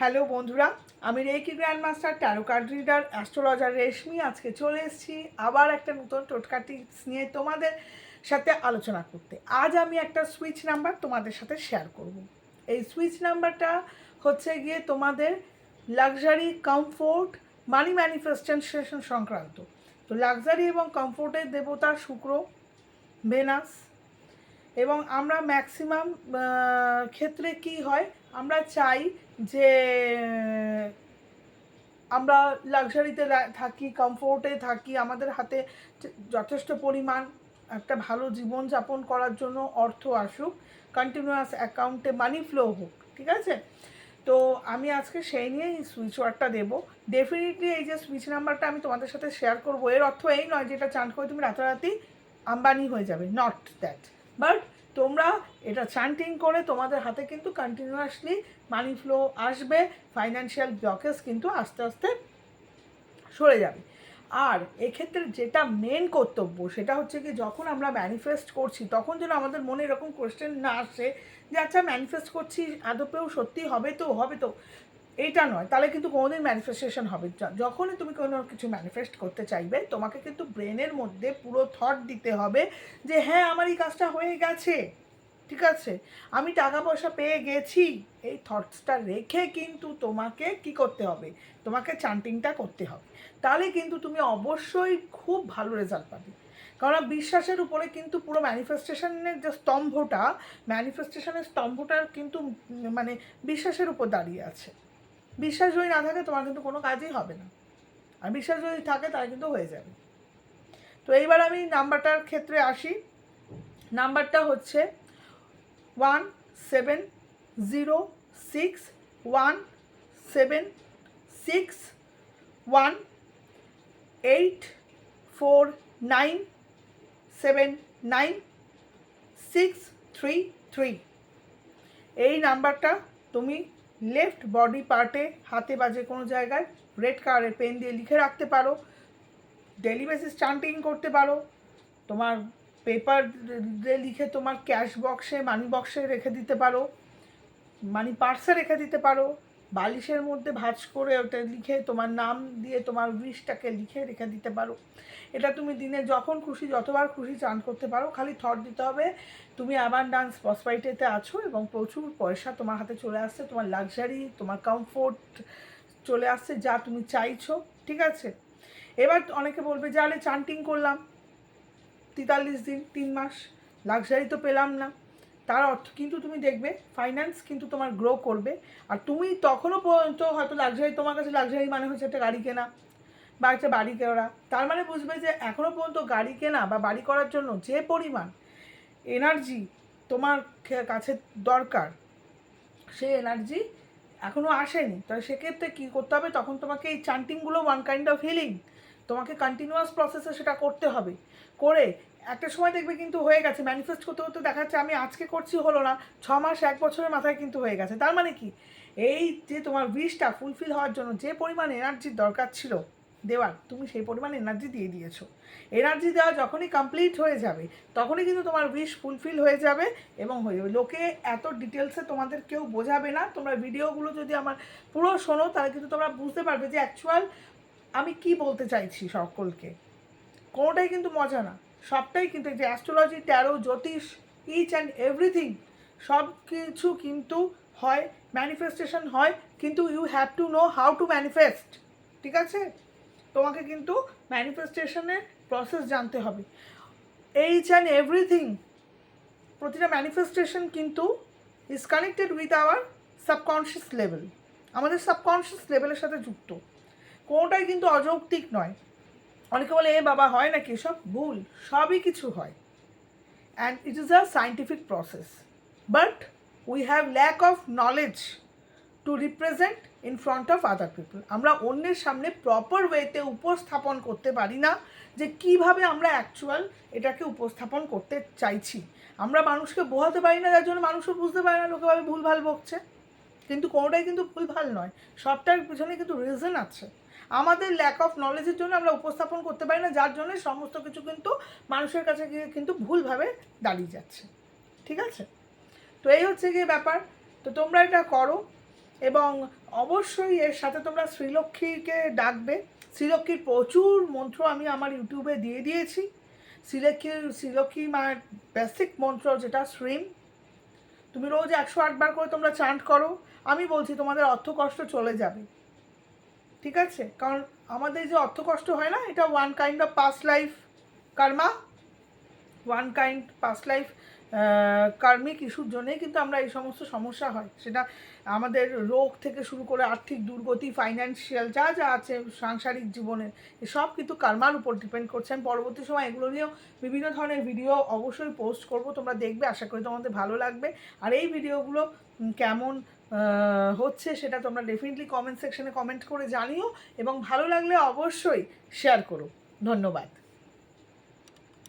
Hello বন্ধুরা, আমি reiki grand master tarot card reader astrologer Reshmi. আজকে চলে এসেছি আবার একটা নতুন টোটকা টিপস নিয়ে তোমাদের সাথে আলোচনা করতে। আজ আমি একটা সুইচ নাম্বার তোমাদের সাথে শেয়ার করব। এই সুইচ নাম্বারটা হচ্ছে গিয়ে তোমাদের লাক্সারি কমফোর্ট মানি ম্যানিফেস্টেশন সংক্রান্ত। তো লাক্সারি এবং কমফোর্টের দেবতা শুক্র ভেনাস এবং আমরা ম্যাক্সিমাম ক্ষেত্রে কি হয়? আমরা চাই যে আমরা লাক্সারিতে থাকি কমফোর্টে থাকি, আমাদের হাতে যথেষ্ট পরিমাণ একটা ভালো জীবনযাপন করার জন্য অর্থ আসুক কন্টিনিউয়াস অ্যাকাউন্টে মানি ফ্লো হোক, ঠিক আছে? তো আমি আজকে সেই নিয়েই সুইচ ওয়ার্ডটা দেবো। ডেফিনেটলি এই যে সুইচ নাম্বারটা আমি তোমাদের সাথে শেয়ার করব, এর অর্থ এই নয় যেটা চান করে তুমি রাতারাতি আম্বানি হয়ে যাবে নট দ্যাট বাট তোমরা এটা চান্টিং করে তোমাদের হাতে কিন্তু কন্টিনিউয়াসলি মানি ফ্লো আসবে ফাইন্যান্সিয়াল ব্লকেজ কিন্তু আস্তে আস্তে সরে যাবে। আর এক্ষেত্রে যেটা মেন কর্তব্য সেটা হচ্ছে কি যখন আমরা ম্যানিফেস্ট করছি তখন যেন আমাদের মনে এরকম কোয়েশ্চেন না আসে যে আচ্ছা ম্যানিফেস্ট করছি, আদপেও সত্যি হবে তো হবে তো। এইটা নয়, তাহলে কিন্তু কোনোদিন ম্যানিফেস্টেশন হবে। যখনই তুমি কোনো কিছু ম্যানিফেস্ট করতে চাইবে, তোমাকে কিন্তু ব্রেনের মধ্যে পুরো থট দিতে হবে যে হ্যাঁ আমার এই কাজটা হয়ে গেছে, ঠিক আছে? আমি টাকা পয়সা পেয়ে গেছি। এই থটসটা রেখে কিন্তু তোমাকে কি করতে হবে? তোমাকে চান্টিংটা করতে হবে। তাহলে কিন্তু তুমি অবশ্যই খুব ভালো রেজাল্ট পাবে। কারণ বিশ্বাসের উপরে কিন্তু পুরো ম্যানিফেস্টেশনের যে স্তম্ভটা ম্যানিফেস্টেশনের স্তম্ভটার কিন্তু মানে বিশ্বাসের উপর দাঁড়িয়ে আছে। বিশ্বাস যদি না থাকে, তোমার কিন্তু কোনো কাজই হবে না। আর বিশ্বাস যদি থাকে, তাহলে কিন্তু হয়ে যাবে। তো এইবার আমি নাম্বারটার ক্ষেত্রে আসি। নাম্বারটা হচ্ছে one seven zero six one seven six one eight four nine seven nine six three three. এই নাম্বারটা তুমি লেফট বডি পার্টে হাতে বা যে কোনো জায়গায় রেড কালারের পেন দিয়ে লিখে রাখতে পারো। ডেলি বেসিস চান্টিং করতে পারো। তোমার পেপার লিখে তোমার ক্যাশ বক্সে মানি বক্সে রেখে দিতে পারো। মানি পার্সে রেখে দিতে পারো। বালিশের মধ্যে ভাজ করে ওটা লিখে, তোমার নাম দিয়ে তোমার উইশটাকে লিখে রেখে দিতে পারো। এটা তুমি দিনে যখন খুশি, যতবার খুশি চান করতে পারো, খালি থট দিতে হবে, তুমি আবার ডান্স পসপাইটেতে আছো এবং প্রচুর পয়সা তোমার হাতে চলে আসছে, তোমার লাক্সারি তোমার কমফোর্ট চলে আসছে যা তুমি চাইছো, ঠিক আছে? এবার অনেকে বলবে, যে আরে চান্টিং করলাম, তেতাল্লিশ দিন, তিন মাস লাক্সারি তো পেলাম না। তার অর্থ কিন্তু তুমি দেখবে ফাইন্যান্স কিন্তু তোমার গ্রো করবে। আর তুমি তখনও পর্যন্ত হয়তো লাক্সারি তোমার কাছে লাক্সারি মানে হচ্ছে একটা গাড়ি কেনা বা একটা বাড়ি কেনা। তার মানে বুঝবে যে এখনও পর্যন্ত গাড়ি কেনা বা বাড়ি করার জন্য যে পরিমাণ এনার্জি তোমার কাছে দরকার, সে এনার্জি এখনও আসেনি। তাহলে সেক্ষেত্রে কী করতে হবে? তখন তোমাকে এই চান্টিংগুলো ওয়ান কাইন্ড অফ হিলিং তোমাকে কন্টিনিউয়াস প্রসেসে সেটা করতে হবে। করে একটা সময় দেখবে কিন্তু হয়ে গেছে। ম্যানিফেস্ট করতে করতে দেখা যাচ্ছে আমি আজকে করছি হলো না, ছ মাস, এক বছরের মাথায় কিন্তু হয়ে গেছে। তার মানে কি? এই যে তোমার উইশটা ফুলফিল হওয়ার জন্য যে পরিমাণ এনার্জির দরকার ছিল দেওয়ার তুমি সেই পরিমাণ এনার্জি দিয়ে দিয়েছ। এনার্জি দেওয়া যখনই কমপ্লিট হয়ে যাবে, তখনই কিন্তু তোমার উইশ ফুলফিল হয়ে যাবে এবং হয়ে যাবে। লোকে এত ডিটেলসে তোমাদের কেউ বোঝাবে না। তোমরা ভিডিওগুলো যদি আমার পুরো শোনো, তাহলে কিন্তু তোমরা বুঝতে পারবে যে অ্যাকচুয়াল আমি কি বলতে চাইছি সকলকে। কোনোটাই কিন্তু মজা না। সবটাই কিন্তু যে অ্যাস্ট্রোলজি ট্যারো জ্যোতিষ ইচ অ্যান্ড এভরিথিং সব কিছু কিন্তু হয় ম্যানিফেস্টেশন হয়, কিন্তু you have to know how to manifest ঠিক আছে? তোমাকে কিন্তু ম্যানিফেস্টেশনের প্রসেস জানতে হবে। এইচ অ্যান্ড এভরিথিং প্রতিটা ম্যানিফেস্টেশন কিন্তু is connected with our subconscious level আমাদের সাবকনশিয়াস লেভেলের সাথে যুক্ত। কোনোটাই কিন্তু অযৌক্তিক নয়। অনেকে বলে, এ বাবা, হয় নাকি সব ভুল, সবই কিছু হয়। And it is a scientific process but we have lack of knowledge to represent in front of other people আমরা অন্যের সামনে প্রপার ওয়েতে উপস্থাপন করতে পারি না যে কীভাবে আমরা অ্যাকচুয়াল এটাকে উপস্থাপন করতে চাইছি। আমরা মানুষকে বোঝাতে পারি না, যার জন্য মানুষও বুঝতে পারে না, লোকে ভাবে ভুলভাল বকছে। কিন্তু কোনোটাই কিন্তু ভুলভাল নয়। সবটার পিছনে কিন্তু রিজন আছে। আমাদের ল্যাক অফ নলেজের জন্য আমরা উপস্থাপন করতে পারি না, যার জন্য সমস্ত কিছু কিন্তু মানুষের কাছে গিয়ে কিন্তু ভুলভাবে দাঁড়িয়ে যাচ্ছে। ঠিক আছে? তো এই হচ্ছে গিয়ে ব্যাপার। তো তোমরা এটা করো এবং অবশ্যই এর সাথে তোমরা শ্রীলক্ষ্মীকে ডাকবে। শ্রীলক্ষ্মীর প্রচুর মন্ত্র আমি আমার ইউটিউবে দিয়ে দিয়েছি। শ্রীলক্ষ্মীর শ্রীলক্ষ্মী মায়ের বেসিক মন্ত্র যেটা, শ্রীম। তুমি রোজ একশো আটবার করে তোমরা চান্ট করো। আমি বলছি তোমাদের অর্থ কষ্ট চলে যাবে। ঠিক আছে? কারণ আমাদের যে অর্থ কষ্ট হয় না, এটা one kind of past life karma one kind past life karmic ইস্যুর জন্যই কিন্তু আমরা এই সমস্ত সমস্যা হয়। সেটা আমাদের রোগ থেকে শুরু করে আর্থিক দুর্গতি ফাইন্যান্সিয়াল যা যা আছে, সাংসারিক জীবনে, এসব কিন্তু কার্মার উপর ডিপেন্ড করছে। আমি পরবর্তী সময় এগুলো নিয়েও বিভিন্ন ধরনের ভিডিও অবশ্যই পোস্ট করব। তোমরা দেখবে, আশা করি তোমাদের ভালো লাগবে। আর এই ভিডিওগুলো কেমন হচ্ছে সেটা তোমরা ডেফিনেটলি কমেন্ট সেকশনে কমেন্ট করে জানিও। এবং ভালো লাগলে অবশ্যই শেয়ার করো। ধন্যবাদ।